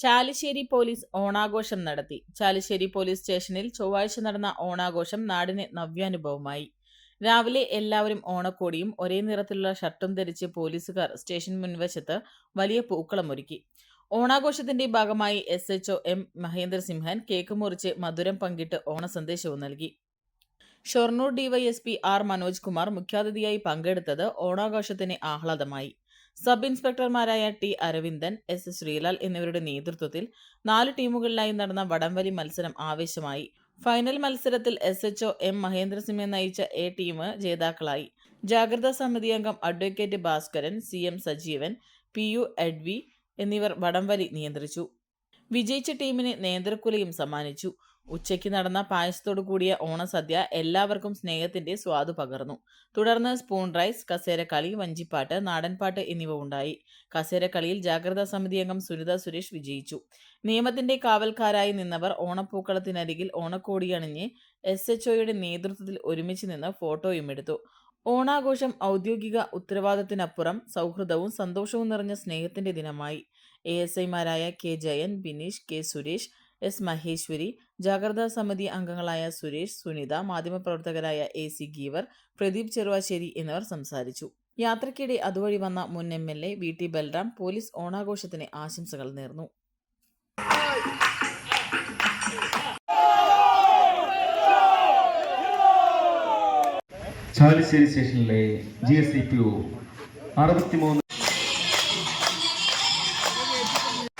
Chalissery police ഓണാഘോഷം നടത്തി. Chalissery police സ്റ്റേഷനിൽ ചൊവ്വാഴ്ച നടന്ന ഓണാഘോഷം നാടിന് നവ്യാനുഭവമായി. രാവിലെ എല്ലാവരും ഓണക്കോടിയും ഒരേ നിറത്തിലുള്ള ഷർട്ടും ധരിച്ച് പോലീസുകാർ സ്റ്റേഷൻ മുൻവശത്ത് വലിയ പൂക്കളമൊരുക്കി ഓണാഘോഷത്തിന്റെ ഭാഗമായി S HO M Mahendrasimhan cake മുറിച്ച് മധുരം പങ്കിട്ട് ഓണസന്ദേശവും നൽകി. ഷൊർണൂർ ഡിവൈഎസ്പി ആർ മനോജ് കുമാർ മുഖ്യാതിഥിയായി പങ്കെടുത്തത് ഓണാഘോഷത്തിന് ആഹ്ലാദമായി. സബ് ഇൻസ്പെക്ടർമാരായ ടി അരവിന്ദൻ എസ് ശ്രീലാൽ എന്നിവരുടെ നേതൃത്വത്തിൽ നാല് ടീമുകളിലായി നടന്ന വടംവലി മത്സരം ആവേശമായി. ഫൈനൽ മത്സരത്തിൽ എസ് എച്ച്ഒ എം മഹേന്ദ്രസിംഹൻ നയിച്ച എ ടീം ജേതാക്കളായി. ജാഗ്രതാ സമിതി അംഗം advocate Bhaskaran C M Sajeevan P U എഡ്വി എന്നിവർ വടംവലി നിയന്ത്രിച്ചു. വിജയിച്ച ടീമിന് നേന്ത്രക്കുലയും സമ്മാനിച്ചു. ഉച്ചയ്ക്ക് നടന്ന പായസത്തോടു കൂടിയ ഓണസദ്യ എല്ലാവർക്കും സ്നേഹത്തിന്റെ സ്വാദ് പകർന്നു. തുടർന്ന് സ്പൂൺ റൈസ് കസേരക്കളി വഞ്ചിപ്പാട്ട് നാടൻപാട്ട് എന്നിവ ഉണ്ടായി. കസേരക്കളിയിൽ ജാഗ്രതാ സമിതി അംഗം സുനിത സുരേഷ് വിജയിച്ചു. നിയമത്തിന്റെ കാവൽക്കാരായി നിന്നവർ ഓണപ്പൂക്കളത്തിനരികിൽ ഓണക്കോടിയണിഞ്ഞ് എസ് എച്ച് ഒയുടെ നേതൃത്വത്തിൽ ഒരുമിച്ച് നിന്ന് ഫോട്ടോയും എടുത്തു. ഓണാഘോഷം ഔദ്യോഗിക ഉത്തരവാദിത്തത്തിനപ്പുറം സൗഹൃദവും സന്തോഷവും നിറഞ്ഞ സ്നേഹത്തിന്റെ ദിനമായി. എ എസ് ഐമാരായ K Jayan Bineesh K Suresh S Maheshwari ജാഗ്രതാ സമിതി അംഗങ്ങളായ സുരേഷ് സുനിത മാധ്യമപ്രവർത്തകരായ എ സി ഗീവർ പ്രദീപ് ചെറുവാശ്ശേരി എന്നിവർ സംസാരിച്ചു. യാത്രയ്ക്കിടെ അതുവഴി വന്ന മുൻ M L A V T Balram police ഓണാഘോഷത്തിന് ആശംസകൾ നേർന്നു. ചാലിശ്ശേരി സ്റ്റേഷനിലെ G S C P O അറുപത്തിമൂന്ന്